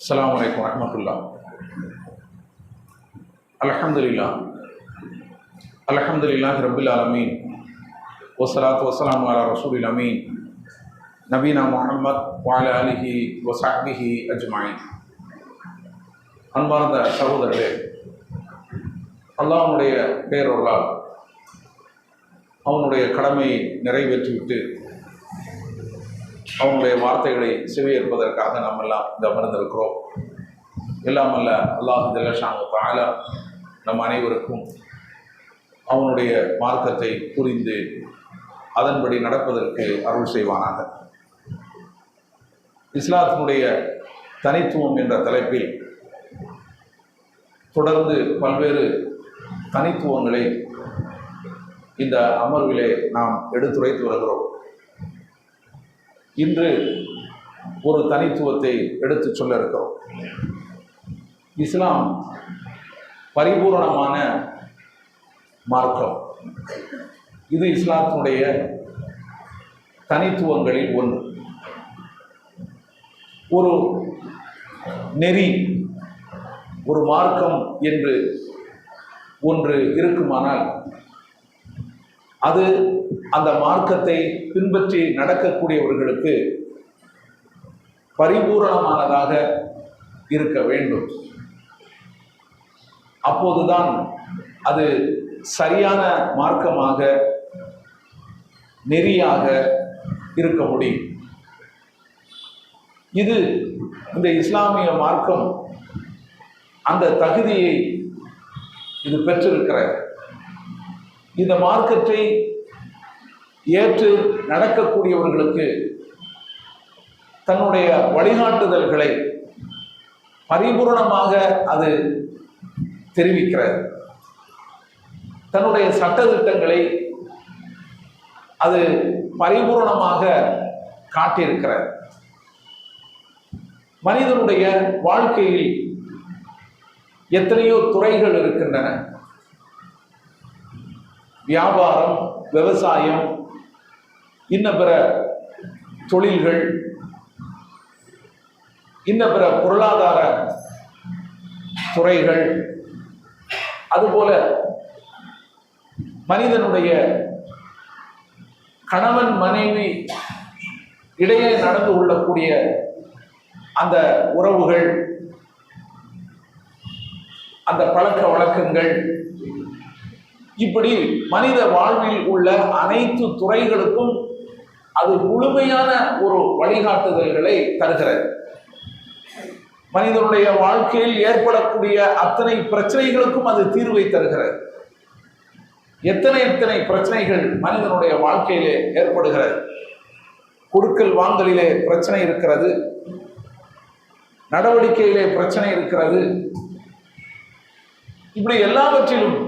அஸ்லாம் வலைக்கம் வரமத்துல்லா அலஹம்துல்லா அலஹம்துல்லா ரபுல் அலமீன் ஒசலாத் வசலாம் அலா ரசூல் அமீன் நபீனா முகமத் வால அலிஹி வசாபிஹி அஜ்மாயின் அன்பார்ந்த சகோதரர்களே அல்லாவுடைய பேரொருளால் அவனுடைய கடமையை நிறைவேற்றிவிட்டு அவங்களுடைய வார்த்தைகளை செவியேற்பதற்காக நாம் எல்லாம் இந்த அமர்ந்திருக்கிறோம். இல்லாமல்ல அல்லாஹ் ஜல்லஷானு தாலா நம் அனைவருக்கும் அவனுடைய மார்க்கத்தை புரிந்து அதன்படி நடப்பதற்கு அருள் செய்வானாக. இஸ்லாத்தினுடைய தனித்துவம் என்ற தலைப்பில் தொடர்ந்து பல்வேறு தனித்துவங்களை இந்த அமர்விலே நாம் எடுத்துரைத்து வருகிறோம். இன்று ஒரு தனித்துவத்தை எடுத்து சொல்ல இருக்கிறோம். இஸ்லாம் பரிபூரணமான மார்க்கம். இது இஸ்லாத்தினுடைய தனித்துவங்களில் ஒன்று. ஒரு நெறி ஒரு மார்க்கம் என்று ஒன்று இருக்குமானால் அது அந்த மார்க்கத்தை பின்பற்றி நடக்கக்கூடியவர்களுக்கு பரிபூரணமானதாக இருக்க வேண்டும். அப்போதுதான் அது சரியான மார்க்கமாக நெறியாக இருக்க முடியும். இது இந்த இஸ்லாமிய மார்க்கம் அந்த தகுதியை இது பெற்றிருக்கிறது. இந்த மார்க்கத்தை ஏற்று நடக்கக்கூடியவர்களுக்கு தன்னுடைய வழிகாட்டுதல்களை பரிபூர்ணமாக அது தெரிவிக்கிறது. தன்னுடைய சட்டத்திட்டங்களை அது பரிபூர்ணமாக காட்டியிருக்கிறது. மனிதனுடைய வாழ்க்கையில் எத்தனையோ துறைகள் இருக்கின்றன. வியாபாரம் விவசாயம் இன்ன பிற தொழில்கள் இன்ன பிற பொருளாதார துறைகள் அதுபோல மனிதனுடைய கணவன் மனைவி இடையே நடந்து கொள்ளக்கூடிய அந்த உறவுகள் அந்த பழக்க வழக்கங்கள் இப்படி மனித வாழ்வில் உள்ள அனைத்து துறைகளுக்கும் அது முழுமையான ஒரு வழிகாட்டுதல்களை தருகிறது. மனிதனுடைய வாழ்க்கையில் ஏற்படக்கூடிய அத்தனை பிரச்சனைகளுக்கும் அது தீர்வை தருகிறது. எத்தனை எத்தனை பிரச்சனைகள் மனிதனுடைய வாழ்க்கையிலே ஏற்படுகிறது. கொடுக்கல் வாங்கலிலே பிரச்சனை இருக்கிறது. நடவடிக்கையிலே பிரச்சனை இருக்கிறது. இப்படி எல்லாவற்றிலும்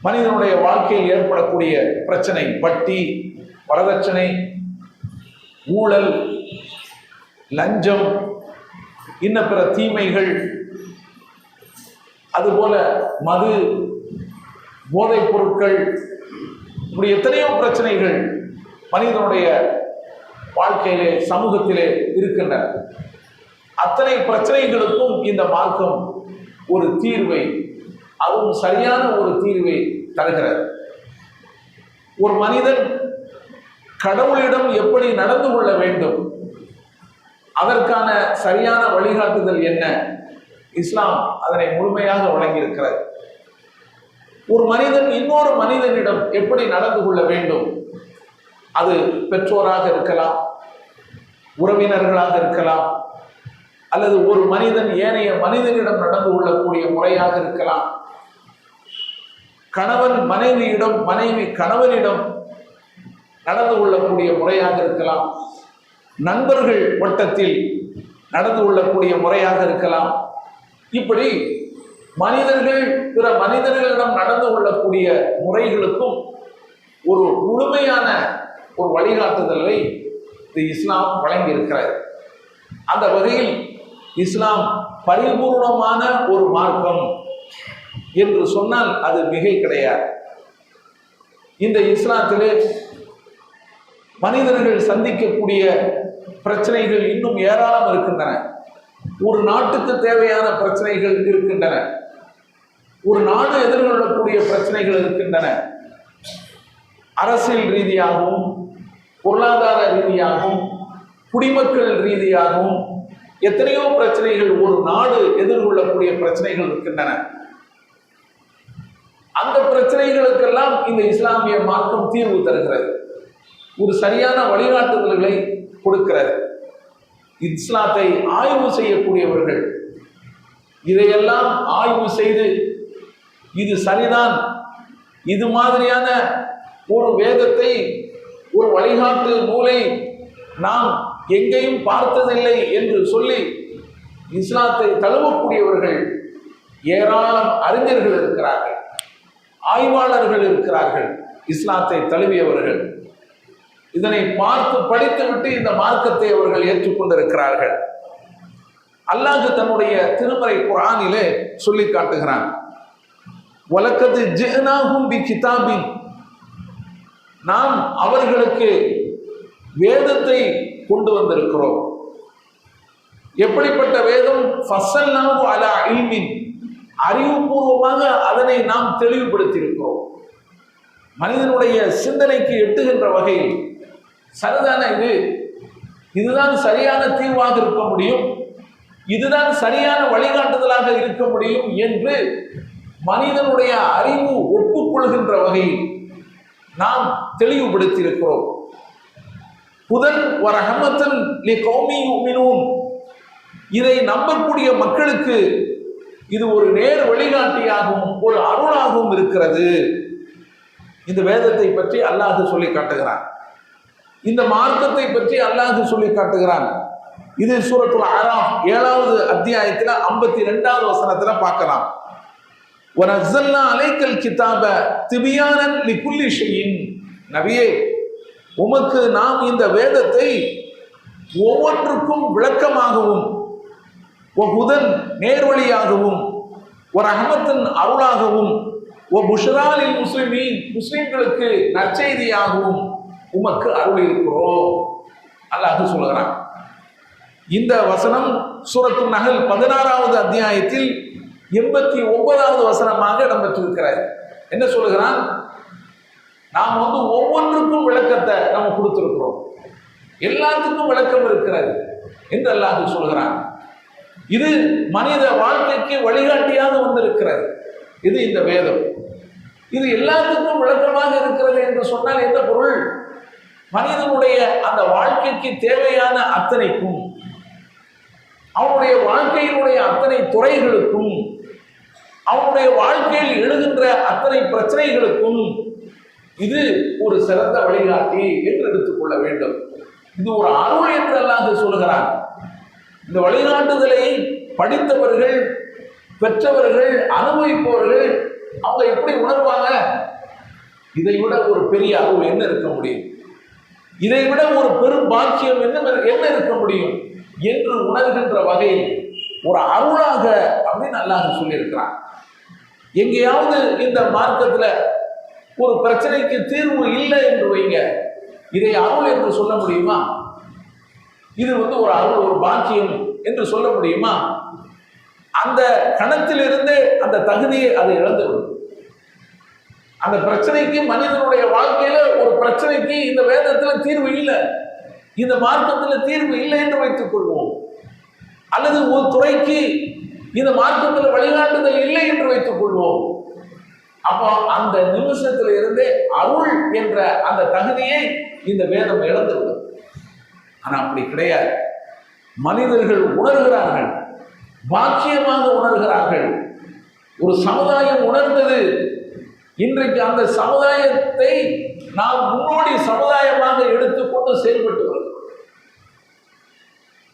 மனிதனுடைய வாழ்க்கையில் ஏற்படக்கூடிய பிரச்சனை வட்டி வரதட்சணை ஊழல் லஞ்சம் இன்ன பிற தீமைகள் அதுபோல மது போதைப் பொருட்கள் இப்படி எத்தனையோ பிரச்சனைகள் மனிதனுடைய வாழ்க்கையிலே சமூகத்திலே இருக்கின்றன. அத்தனை பிரச்சனைகளுக்கும் இந்த மார்க்கம் ஒரு தீர்வை அதுவும் சரியான ஒரு தீர்வை தருகிறது. ஒரு மனிதன் கடவுளிடம் எப்படி நடந்து கொள்ள வேண்டும்? அதற்கான சரியான வழிகாட்டுதல் என்ன? இஸ்லாம் அதனை முழுமையாக வழங்கியிருக்கிறது. ஒரு மனிதன் இன்னொரு மனிதனிடம் எப்படி நடந்து கொள்ள வேண்டும்? அது பெற்றோராக இருக்கலாம் உறவினர்களாக இருக்கலாம் அல்லது ஒரு மனிதன் ஏனைய மனிதனிடம் நடந்து கொள்ளக்கூடிய முறையாக இருக்கலாம். கணவன் மனைவியிடம் மனைவி கணவனிடம் நடந்து கொள்ளக்கூடிய முறையாக இருக்கலாம். நண்பர்கள் வட்டத்தில் நடந்து கொள்ளக்கூடிய முறையாக இருக்கலாம். இப்படி மனிதர்கள் பிற மனிதர்களிடம் நடந்து கொள்ளக்கூடிய முறைகளுக்கும் ஒரு முழுமையான ஒரு வழிகாட்டுதலை இது இஸ்லாம் வழங்கியிருக்கிறது. அந்த வகையில் இஸ்லாம் பரிபூர்ணமான ஒரு மார்க்கம் என்று சொன்னால் அது மிகை கிடையாது. இந்த இஸ்லாத்திலே மனிதர்கள் சந்திக்கக்கூடிய பிரச்சனைகள் இன்னும் ஏராளம் இருக்கின்றன. ஒரு நாட்டுக்கு தேவையான பிரச்சனைகள் இருக்கின்றன. ஒரு நாடு எதிர்கொள்ளக்கூடிய பிரச்சனைகள் இருக்கின்றன. அரசியல் ரீதியாகவும் பொருளாதார ரீதியாகவும் குடிமக்கள் ரீதியாகவும் எத்தனையோ பிரச்சனைகள் ஒரு நாடு எதிர்கொள்ளக்கூடிய பிரச்சனைகள் இருக்கின்றன. அந்த பிரச்சனைகளுக்கெல்லாம் இந்த இஸ்லாமிய மார்க்கம் தீர்வு தருகிறது. ஒரு சரியான வழிகாட்டுதல்களை கொடுக்கிறது. இஸ்லாத்தை ஆய்வு செய்யக்கூடியவர்கள் இதையெல்லாம் ஆய்வு செய்து இது சரிதான் இது மாதிரியான ஒரு வேதத்தை ஒரு வழிகாட்டு நூலை நாம் எங்கேயும் பார்த்ததில்லை என்று சொல்லி இஸ்லாத்தை தழுவக்கூடியவர்கள் ஏராளம் அறிஞர்கள் இருக்கிறார்கள் ஆய்வாளர்கள் இருக்கிறார்கள் இஸ்லாத்தை தழுவியவர்கள். இதனை பார்த்து படித்துவிட்டு இந்த மார்க்கத்தை அவர்கள் ஏற்றுக்கொண்டிருக்கிறார்கள். அல்லாஹ் தன்னுடைய திருமறை குரானிலே சொல்லி காட்டுகிறான். வழக்கத்து ஜெனாகும் பி கிதாபின். நாம் அவர்களுக்கு வேதத்தை கொண்டு வந்திருக்கிறோம். எப்படிப்பட்ட வேதம்? ஃபசல்னாவு அலா இல்மின். அறிவுபூர்வமாக அதனை நாம் தெளிவுபடுத்தியிருக்கிறோம். மனிதனுடைய சிந்தனைக்கு எட்டுகின்ற வகையில் சரிதானே இது? இதுதான் சரியான தீர்வாக இருக்க முடியும். இதுதான் சரியான வழிகாட்டுதலாக இருக்க முடியும் என்று மனிதனுடைய அறிவு ஒப்புக்கொள்கின்ற வகையில் நாம் தெளிவுபடுத்தியிருக்கிறோம். புதன் ஒரு லி கௌமி உமினும் இதை நம்பக்கூடிய மக்களுக்கு இது ஒரு நேர் வழிகாட்டியாகவும் ஒரு அருளாகவும் இருக்கிறது. இந்த வேதத்தை பற்றி அல்லாஹ் சொல்லி காட்டுகிறான். இந்த மார்க்கத்தை பற்றி அல்லாஹு சொல்லி காட்டுகிறான். இது சூரத்துல ஆறாம் ஏழாவது அத்தியாயத்தில் ஐம்பத்தி ரெண்டாவது வசனத்தில் பார்க்கலாம். ஒரசல்லா அலைக்கல் கிதாப திபியானன் லிக்குல்லி ஷெயின். நபியே உமக்கு நாம் இந்த வேதத்தை ஒவ்வொன்றுக்கும் விளக்கமாகவும் புதன் நேர்வழியாகவும் ஒரு அகமத்தின் அருளாகவும் ஒ புஷராலில் முஸ்லிமின் முஸ்லிம்களுக்கு நற்செய்தியாகவும் உமக்கு அருள் இருக்கிறோம். அல்லாஹ் சொல்லுகிறான். இந்த வசனம் சூரத்து நகல் பதினாறாவது அத்தியாயத்தில் எண்பத்தி ஒன்பதாவது வசனமாக இடம்பெற்றிருக்கிறது என்ன சொல்லுகிறான்? நாம் வந்து ஒவ்வொன்றுக்கும் விளக்கத்தை நம்ம கொடுத்திருக்கிறோம். எல்லாத்துக்கும் விளக்கம் இருக்கிறது என்று அல்லாஹ் சொல்கிறான் இது மனித வாழ்க்கைக்கு வழிகாட்டியாக வந்திருக்கிறது. இது இந்த வேதம். இது எல்லாத்துக்கும் விளக்கமாக இருக்கிறது என்று சொன்னால் என்ன பொருள்? மனிதனுடைய அந்த வாழ்க்கைக்கு தேவையான அத்தனைக்கும் அவனுடைய வாழ்க்கையினுடைய அத்தனை துறைகளுக்கும் அவனுடைய வாழ்க்கையில் எழுகின்ற அத்தனை பிரச்சனைகளுக்கும் இது ஒரு சிறந்த வழிகாட்டி என்று எடுத்துக்கொள்ள வேண்டும். இது ஒரு அருள் என்று அது சொல்கிறான் இந்த வழிகாட்டுதலை படித்தவர்கள் பெற்றவர்கள் அனுபவிப்பவர்கள் அவங்க எப்படி உணர்வாங்க? இதை விட ஒரு பெரிய அருள் என்ன இருக்க முடியும்? இதை விட ஒரு பெரும் பாக்கியம் என்ன? என்ன இருக்க முடியும் என்று உணர்கின்ற வகையில் ஒரு அருளாக அப்படின்னு அல்லாஹ் சொல்லியிருக்கிறான். எங்கேயாவது இந்த மார்க்கத்தில் ஒரு பிரச்சனைக்கு தீர்வு இல்லை என்று வைங்க. இதை அருள் என்று சொல்ல முடியுமா? இது வந்து ஒரு அருள் ஒரு பாக்கியம் என்று சொல்ல முடியுமா? அந்த கணத்திலிருந்து அந்த தகுதியை அதை இழந்துவிடும். அந்த பிரச்சனைக்கு மனிதனுடைய வாழ்க்கையில ஒரு பிரச்சனைக்கு இந்த வேதத்துல தீர்வு இல்லை. இந்த மார்க்கத்துல தீர்வு இல்லை என்று வைத்துக் கொள்வோம். அல்லது ஒரு துறைக்கு இந்த மார்க்கத்தில் வழிகாட்டுதல் இல்லை என்று வைத்துக் கொள்வோம். அப்போ அந்த நிமிஷத்தில் இருந்தே அருள் என்ற அந்த தகுதியை இந்த வேதம் இழந்துவிடும். ஆனால் அப்படி கிடையாது. மனிதர்கள் உணர்கிறார்கள். பாக்கியமாக உணர்கிறார்கள். ஒரு சமுதாயம் உணர்ந்தது. இன்றைக்கு அந்த சமுதாயத்தை நாம் முன்னோடி சமுதாயமாக எடுத்துக்கொண்டு செயல்பட்டு வருகிறோம்.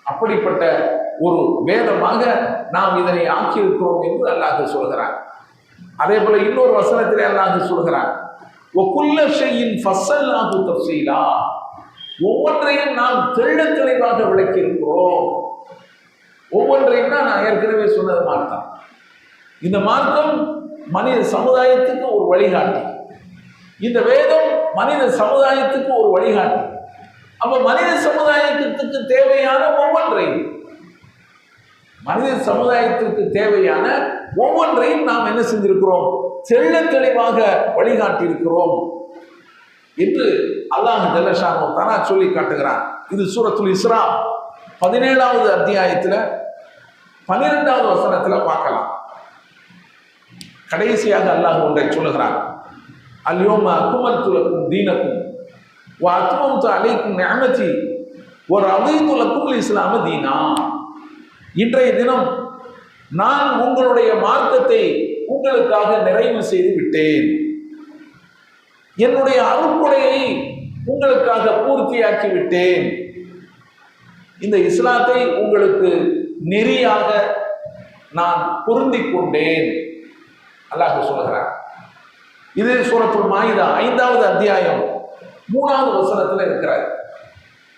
அப்படிப்பட்ட ஒரு வேதமாக நாம் இதனை ஆக்கியிருக்கிறோம் என்று அல்லாஹ் சொல்கிறார் அதே போல இன்னொரு வசனத்தில் அல்லாஹ் சொல்கிறார் ஒக்குல்ல செய்யின் ஃபசல்லாஹு தப்சீலா ஒவ்வொன்றையும் நாம் தெள்ள தெளிவாக விளக்கி இருக்கிறோம் ஒவ்வொன்றையும் நான் ஏற்கனவே சொன்னது மார்க்கம் இந்த மார்க்கம் மனித சமுதாயத்துக்கு ஒரு வழிகாட்டி. இந்த வேதம் மனித சமுதாயத்துக்கு ஒரு வழிகாட்டி. அப்ப மனித சமுதாயத்துக்கு தேவையான ஒவ்வொன்றையும் மனித சமுதாயத்திற்கு தேவையான ஒவ்வொன்றையும் நாம் என்ன செஞ்சிருக்கிறோம்? செல்ல தெளிவாக வழிகாட்டியிருக்கிறோம் என்று அல்லாஹ் ஜல்லஷானோ தானா சொல்லி காட்டுகிறான். இது சூரத்துல் இஸ்ரா பதினேழாவது அத்தியாயத்தில் பன்னிரெண்டாவது வசனத்தில் பார்க்கலாம். கடைசியாக அல்லாஹ் ஒன்றை சொல்லுகிறான். அல்யோம அக்குமத்துலக்கும் தீனக்கும் வ அத்துமத்து அலைக்கும் நியமதி ஒரு அவைத்துலக்கும் இஸ்லாம தீனா. இன்றைய தினம் நான் உங்களுடைய மார்க்கத்தை உங்களுக்காக நிறைவு செய்து விட்டேன். என்னுடைய அருட்கொடையை உங்களுக்காக பூர்த்தியாக்கி விட்டேன். இந்த இஸ்லாத்தை உங்களுக்கு நெறியாக நான் பொருந்திக் கொண்டேன். அல்லாஹ் சொல்லுகிறார் இது சூரத்துல் மாயுதா ஐந்தாவது அத்தியாயம் மூணாவது வசனத்துல இருக்கிறார்.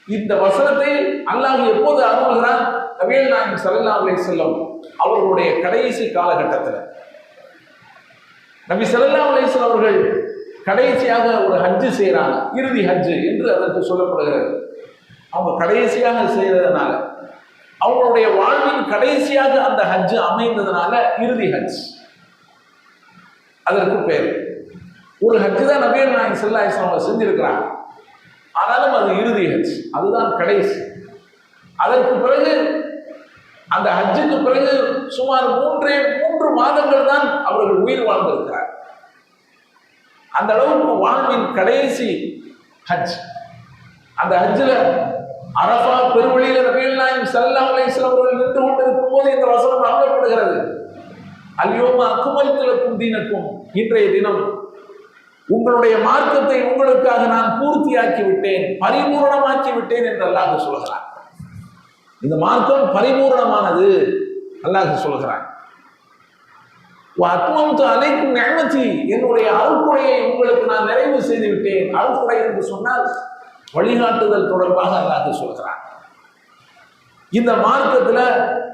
இந்த வசனத்தை அல்லாஹ் எப்போது அருள்கிறார் நபிகள் நாயகம் ஸல்லல்லாஹு அலைஹி அவர்களுடைய கடைசி காலகட்டத்தில். நபி ஸல்லல்லாஹு அலைஹி அவர்கள் கடைசியாக ஒரு ஹஜ்ஜு செய்கிறாங்க இறுதி ஹஜ்ஜு என்று அதற்கு சொல்லப்படுகிறது. அவங்க கடைசியாக செய்கிறதுனால அவங்களுடைய வாழ்வின் கடைசியாக அந்த ஹஜ்ஜு அமைந்ததுனால இறுதி ஹஜ். அதற்கு பேர் ஒரு ஹஜ் தான் நபீர் நாயக் செல்லா அலைஹி செஞ்சிருக்கிறாங்க. ஆனாலும் அது இறுதி ஹஜ். அதுதான் கடைசி. அதற்கு பிறகு அந்த ஹஜ்ஜுக்கு பிறகு சுமார் மூன்றே மூன்று மாதங்கள் தான் அவர்கள் உயிர் வாழ்ந்திருக்கிறார் அந்த அளவுக்கு வாழ்வின் கடைசி ஹஜ். அந்த ஹஜ்ஜில் அரபா பெருவழியில் நபீல் நாயம் ஸல்லல்லாஹு அலைஹி வஸல்லம் அவர்கள் நின்று கொண்டிருக்கும் போது இந்த வசனம் அருளப்படுகிறது அல்யோம அக்குமல்துலக்கும் தீனக்கும் இன்றைய தினம் உங்களுடைய மார்க்கத்தை உங்களுக்காக நான் பூர்த்தியாக்கி விட்டேன் பரிபூரணமாக்கி விட்டேன் என்று அல்லாஹ் சொல்கிறான். இந்த மார்க்கம் பரிபூரணமானது அல்லாஹ் சொல்கிறான். அத்மத்து அனைக்கும் நேமத்தி என்னுடைய அருக்குறையை உங்களுக்கு நான் நிறைவு செய்து விட்டேன் அருக்குறை என்று சொன்னால் வழிகாட்டுதல் தொடர்பாக அல்லாஹ் சொல்கிறான். இந்த மார்க்கத்தில்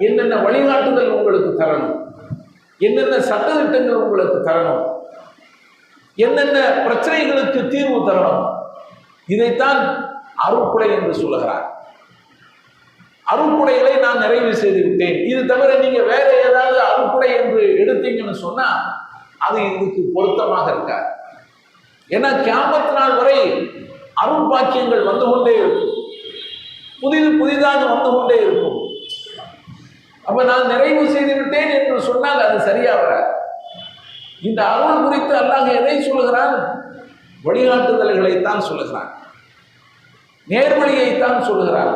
என்னென்ன வழிகாட்டுதல் உங்களுக்கு தரணும்? என்னென்ன சட்டத்திட்டங்கள் உங்களுக்கு தரணும்? என்னென்ன பிரச்சனைகளுக்கு தீர்வு தரணும்? இதைத்தான் அருட்குடை என்று சொல்லுகிறார். அருட்குடைகளை நான் நிறைவு செய்து விட்டேன். இது தவிர நீங்க வேற ஏதாவது அருட்குடை என்று எடுத்தீங்கன்னு சொன்னா அது இதுக்கு பொருத்தமாக இருக்காது. ஏன்னா கேமத்து நாள் வரை அருள் பாக்கியங்கள் வந்து கொண்டே இருக்கும். புதிது புதிதாக வந்து கொண்டே இருக்கும். அப்ப நான் நிறைவு செய்து விட்டேன் என்று சொன்னால் அது சரியா வர இந்த அருள் குறித்து அல்லாஹ் எதை சொல்லுகிறான்? வழிகாட்டுதல்களைத்தான் சொல்லுகிறான். நேர்வழியைத்தான் சொல்லுகிறான்.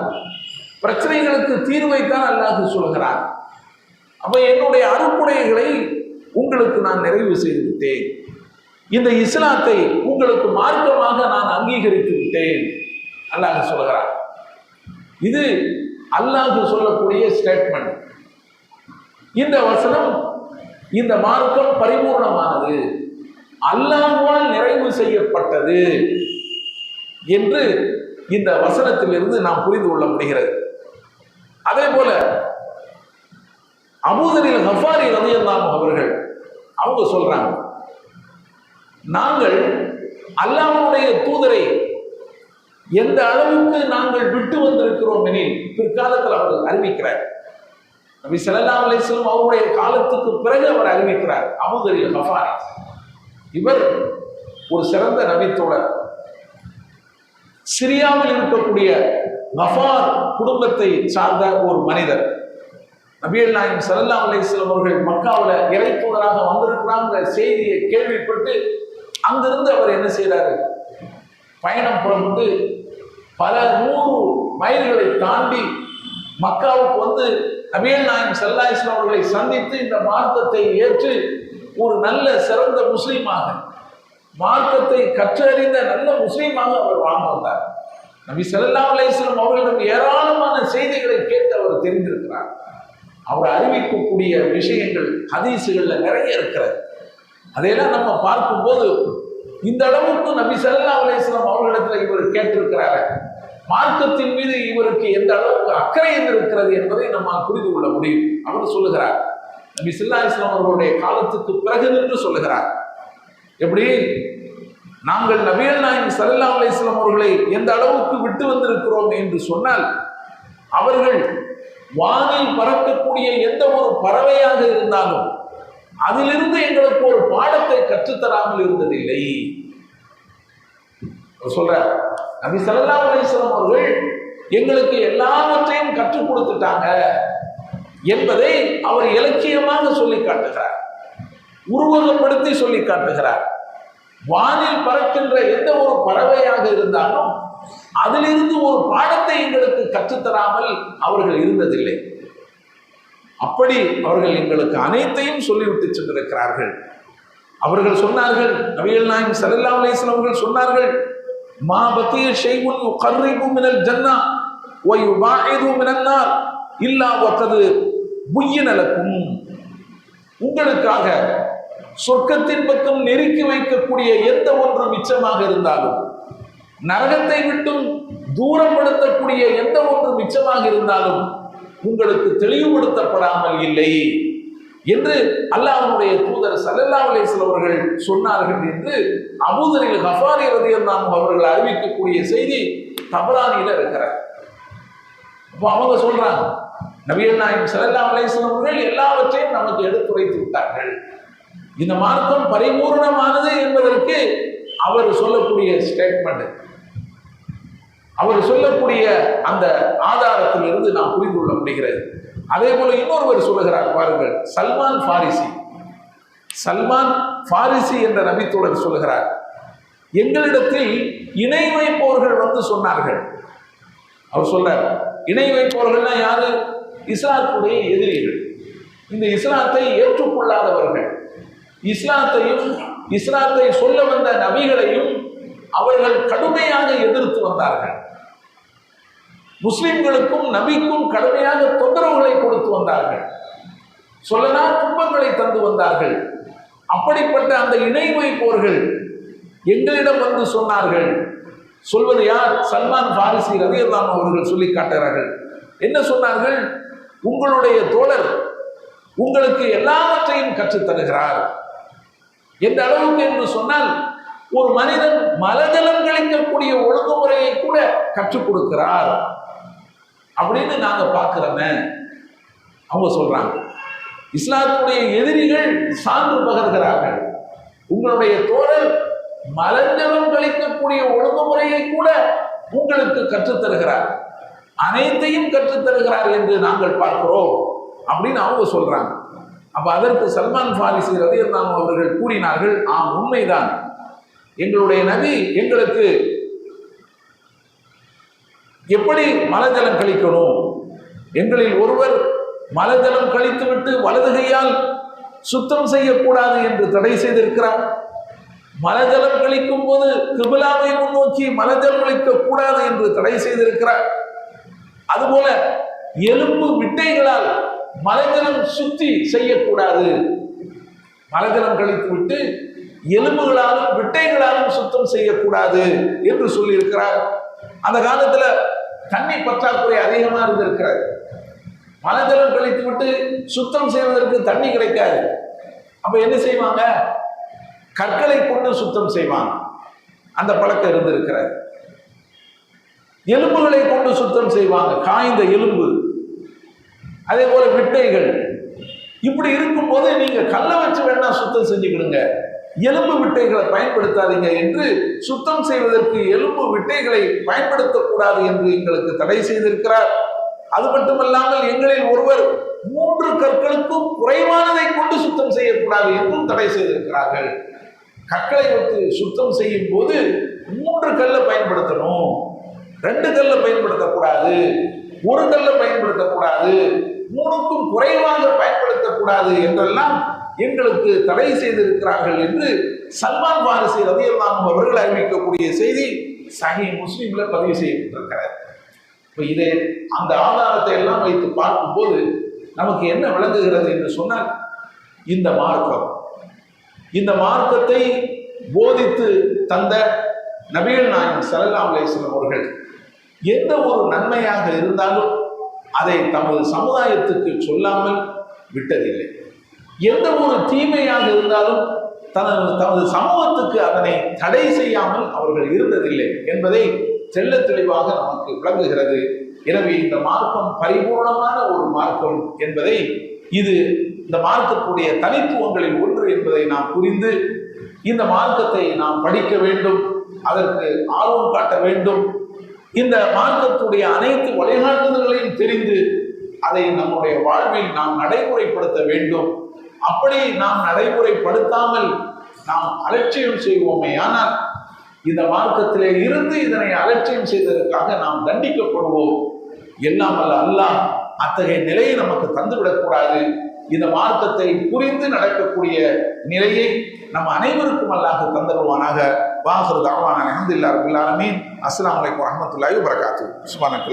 பிரச்சனைகளுக்கு தீர்வைத்தான் அல்லாஹ் சொல்லுகிறான். அப்ப என்னுடைய அருப்புடைகளை உங்களுக்கு நான் நிறைவு செய்து விட்டேன். இந்த இஸ்லாத்தை உங்களுக்கு மார்க்கமாக நான் அங்கீகரித்து விட்டேன். அல்லாஹ் சொல்லுகிறான். இது அல்லாஹ் சொல்லக்கூடிய ஸ்டேட்மெண்ட் இந்த வசனம் இந்த மார்க்கம் பரிபூர்ணமானது. அல்லாஹால் நிறைவு செய்யப்பட்டது என்று இந்த வசனத்திலிருந்து நாம் புரிந்து கொள்ள முடிகிறது. அதே போல அபூதரில் ஹஃபாரி ரதியல்லாம் அவர்கள் அவங்க சொல்றாங்க நாங்கள் அல்லாஹனுடைய தூதரை எந்த அளவுக்கு நாங்கள் விட்டு வந்திருக்கிறோம் எனில் பிற்காலத்தில் அவர்கள் அறிவிக்கிறார் நபி ஸல்லல்லாஹு அலைஹி அவருடைய காலத்துக்கு பிறகு அவர் அறிவிக்கிறார். அபூதரில் ஹஃபாரி இவர் ஒரு சிறந்த நபித்தோழர். சிரியாவில் இருக்கக்கூடிய நஃபார் குடும்பத்தை சார்ந்த ஒரு மனிதர். நபியல் நாயம் சல்லா அலிஸ்லாம் அவர்கள் மக்காவில் இறை தூதராக வந்திருக்கிறாங்கிற செய்தியை கேள்விப்பட்டு அங்கிருந்து அவர் என்ன செய்கிறாரு பயணம் புறப்பட்டு பல நூறு மைல்களை தாண்டி மக்காவுக்கு வந்து நபியல் நாயம் செல்லா இஸ்லாம் அவர்களை சந்தித்து இந்த மார்க்கத்தை ஏற்று ஒரு நல்ல சிறந்த முஸ்லீமாக மார்க்கத்தை கற்றறிந்த நல்ல முஸ்லீமாக அவர் வாழ்ந்து வந்தார். நபி செல்லா அலையம் அவர்களிடம் ஏராளமான செய்திகளை கேட்டு அவர் தெரிந்திருக்கிறார். அவர் அறிவிக்கக்கூடிய விஷயங்கள் ஹதீசுகளில் நிறைய இருக்கிறது. அதையெல்லாம் நம்ம பார்க்கும்போது இந்த அளவுக்கு நபி ஸல்லல்லாஹு அலைஹி அவர்களிடத்தில் இவர் கேட்டிருக்கிறாரு. மார்க்கத்தின் மீது இவருக்கு எந்த அளவுக்கு அக்கறை இருக்கிறது என்பதை நம்ம புரிந்து கொள்ள முடியும். அவர் சொல்லுகிறார். நபி சில்லா இஸ்லாம் அவர்களுடைய காலத்துக்கு பிறகு நின்று சொல்லுகிறார். எப்படி? நாங்கள் நபியல் நாயின் சல்லா அலிஸ்லாம் அவர்களை எந்த அளவுக்கு விட்டு வந்திருக்கிறோம் என்று சொன்னால் அவர்கள் வானில் பறக்கக்கூடிய எந்த ஒரு பறவையாக இருந்தாலும் அதிலிருந்து எங்களுக்கு ஒரு பாடத்தை கற்றுத்தராமல் இருந்ததில்லை. அவர் நபி சல்லா அலிஸ்லாம் அவர்கள் எங்களுக்கு எல்லாவற்றையும் கற்றுக் கொடுத்துட்டாங்க என்பதை அவர் இலக்கியமாக சொல்லி காட்டுகிறார். உருவகப்படுத்தி சொல்லி காட்டுகிறார். வானில் பறக்கின்ற எந்த ஒரு பறவையாக இருந்தாலும் அதிலிருந்து ஒரு பாடத்தை எங்களுக்கு கற்றுத்தராமல் அவர்கள் இருந்ததில்லை. அப்படி அவர்கள் எங்களுக்கு அனைத்தையும் சொல்லிவிட்டு சென்றிருக்கிறார்கள். அவர்கள் சொன்னார்கள் நபிகள் நாயகம் ஸல்லல்லாஹு அலிஸ்லாம் அவர்கள் சொன்னார்கள் மா பக்கிய ஷைஉன் யுகர்ரிபு மினல் ஜன்னா வ யுபாஇது மினன் இல்லா உங்களுக்காக சொர்க்கத்தின் பக்கம் நெருக்கி வைக்கக்கூடிய எந்த ஒன்று மிச்சமாக இருந்தாலும் நரகத்தை விட்டும் தூரப்படுத்தக்கூடிய எந்த ஒன்று மிச்சமாக இருந்தாலும் உங்களுக்கு தெளிவுபடுத்தப்படாமல் இல்லை. என்று அல்லாஹனுடைய தூதர் சல்லல்லா அலைஹி அவர்கள் சொன்னார்கள் என்று அபூதரில் ஹஃபாரி ரலியல்லாஹு அவர்கள் அறிவிக்கக்கூடிய செய்தி தபரானியில் இருக்கிறார் அப்போ அவங்க சொல்றாங்க நபிகள் நாயம் சல்லல்லா அலைஹி அவர்கள் எல்லாவற்றையும் நமக்கு எடுத்துரைத்து விட்டார்கள். இந்த மார்க்கம் பரிபூர்ணமானது என்பதற்கு அவர் சொல்லக்கூடிய ஸ்டேட்மெண்ட் அவர் சொல்லக்கூடிய அந்த ஆதாரத்திலிருந்து நாம் புரிந்து கொள்ள முடிகிறது. அதே போல இன்னொருவர் சொல்லுகிறார் பாருங்கள் சல்மான் பாரிசி சல்மான் பாரிசி என்ற நபித்தோழர் சொல்லுகிறார் எங்களிடத்தில் இணை வைப்பவர்கள் வந்து சொன்னார்கள். அவர் சொல்றார் இணை வைப்பவர்கள்னா யாரு? இஸ்லாத்துடைய எதிரிகள். இந்த இஸ்லாத்தை ஏற்றுக்கொள்ளாதவர்கள். இஸ்லாத்தையும் இஸ்லாத்தை சொல்ல வந்த நபிகளையும் அவர்கள் கடுமையாக எதிர்த்து வந்தார்கள். முஸ்லிம்களுக்கும் நபிக்கும் கடுமையாக தொந்தரவுகளை கொடுத்து வந்தார்கள். சொல்லனா துன்பங்களை தந்து வந்தார்கள். அப்படிப்பட்ட அந்த இணை வைப்போர்கள் எங்களிடம் வந்து சொன்னார்கள். சொல்வது யார்? சல்மான் பாரிசி ரவியல்லாம் அவர்கள் சொல்லி காட்டுகிறார்கள். என்ன சொன்னார்கள்? உங்களுடைய தோழர் உங்களுக்கு எல்லாவற்றையும் கற்றுத் தருகிறார். எந்த அளவுக்கு என்று சொன்னால் ஒரு மனிதன் மலஜலம் கழிக்கக்கூடிய ஒழுங்குமுறையை கற்றுக் கொடுக்கிறார் அப்படின்னு நாங்க பார்க்கிறோமே. அவங்க சொல்றாங்க. இஸ்லாத்துடைய எதிரிகள் சான்று பகர்கிறார்கள். உங்களுடைய தோழர் மலஞ்சலம் கழிக்கக்கூடிய ஒழுங்குமுறையை கூட உங்களுக்கு கற்றுத் தருகிறார் அனைத்தையும் கற்றுத்தருகிறார் என்று நாங்கள் பார்க்கிறோம். அப்படின்னு அவங்க சொல்றாங்க. அப்ப அதற்கு சல்மான் பாரிசி ரதியல்லாம் அவர்கள் கூறினார்கள் ஆம் உண்மைதான். எங்களுடைய நபி எங்களுக்கு எப்படி மலஜலம் கழிக்கணும்? எங்களில் ஒருவர் மலஜலம் கழித்துவிட்டு வலது கையால் சுத்தம் செய்யக்கூடாது என்று தடை செய்திருக்கிறார். மலஜலம் கழிக்கும் போது கிபிலாவை முன்னோக்கி மலஜலம் கழிக்க கூடாது என்று தடை செய்திருக்கிறார். அதுபோல எலும்பு விட்டைகளால் மலஜலம் சுத்தி செய்யக்கூடாது. மலஜலம் கழித்து விட்டு எலும்புகளாலும் விட்டைகளாலும் சுத்தம் செய்யக்கூடாது என்று சொல்லியிருக்கிறார். அந்த காலத்தில் தண்ணி பற்றாக்குறை அதிகமாக இருந்திருக்கிறது. மலஜலம் கழித்து விட்டு சுத்தம் செய்வதற்கு தண்ணி கிடைக்காது. அப்ப என்ன செய்வாங்க? கற்களை கொண்டு சுத்தம் செய்வாங்க. அந்த பழக்கம் இருந்திருக்கிறது. எலும்புகளை கொண்டு சுத்தம் செய்வாங்க. காய்ந்த எலும்பு. அதே போல விட்டைகள் இப்படி இருக்கும்போது நீங்க கல்லை வச்சு வேணா சுத்தம் செஞ்சுக்கிடுங்க. எலும்பு விட்டைகளை பயன்படுத்தாதீங்க என்று சுத்தம் செய்வதற்கு எலும்பு விட்டைகளை பயன்படுத்தக்கூடாது என்று எங்களுக்கு தடை செய்திருக்கிறார். அது மட்டுமல்லாமல் எங்களில் ஒருவர் மூன்று கற்களுக்கும் குறைவானதை கொண்டு சுத்தம் செய்யக்கூடாது என்றும் தடை செய்திருக்கிறார்கள். கற்களை வைத்து சுத்தம் செய்யும் போது மூன்று கல்லை பயன்படுத்தணும். ரெண்டு கல்லை பயன்படுத்தக்கூடாது. ஒரு கல்லை பயன்படுத்தக்கூடாது. மூணுக்கும் குறைவாக பயன்படுத்தக்கூடாது என்றெல்லாம் எங்களுக்கு தடை செய்திருக்கிறார்கள் என்று சல்மான் பாரிசி ரவியல்லாம் அவர்கள் அறிவிக்கக்கூடிய செய்தி சஹி முஸ்லீம்ல பதிவு செய்யப்பட்டிருக்கிறார் இப்போ இதை அந்த ஆதாரத்தை எல்லாம் வைத்து பார்க்கும்போது நமக்கு என்ன விளங்குகிறது என்று சொன்னால் இந்த மார்க்கம். இந்த மார்க்கத்தை போதித்து தந்த நபிகள் நாயகம் ஸல்லல்லாஹு அலைஹி அவர்கள் எந்த ஒரு நன்மையாக இருந்தாலும் அதை தமது சமுதாயத்துக்கு சொல்லாமல் விட்டதில்லை. எந்த ஒரு தீமையாக இருந்தாலும் தனது தமது சமூகத்துக்கு அதனை தடை செய்யாமல் அவர்கள் இருந்ததில்லை என்பதை தெள்ள தெளிவாக நமக்கு விளங்குகிறது. எனவே இந்த மார்க்கம் பரிபூர்ணமான ஒரு மார்க்கம் என்பதை இது இந்த மார்க்கத்துடைய தனித்துவங்களில் ஒன்று என்பதை நாம் புரிந்து இந்த மார்க்கத்தை நாம் படிக்க வேண்டும் அதற்கு ஆர்வம் காட்ட வேண்டும். இந்த மார்க்கத்துடைய அனைத்து வழிகாட்டுதல்களையும் தெரிந்து அதை நம்முடைய வாழ்வில் நாம் நடைமுறைப்படுத்த வேண்டும். அப்படி நாம் நடைமுறைப்படுத்தாமல் நாம் அலட்சியம் செய்வோமே. ஆனால் இந்த மார்க்கத்திலே இருந்து இதனை அலட்சியம் செய்ததற்காக நாம் தண்டிக்கப்படுவோம். எல்லாம் அல்ல அல்லாஹ் அத்தகைய நிலையை நமக்கு தந்துவிடக்கூடாது. இந்த மார்க்கத்தை புரிந்து நடக்கக்கூடிய நிலையை நம் அனைவருக்கும் அல்லாஹ் தந்துடுவானாக வாசல் தாவான அஹமதுல்லா ரபுல்லாலமீன் அஸ்லாம் வலைக்கம் வரமத்துல்லாஹி வரகாத்து சுபானக்கு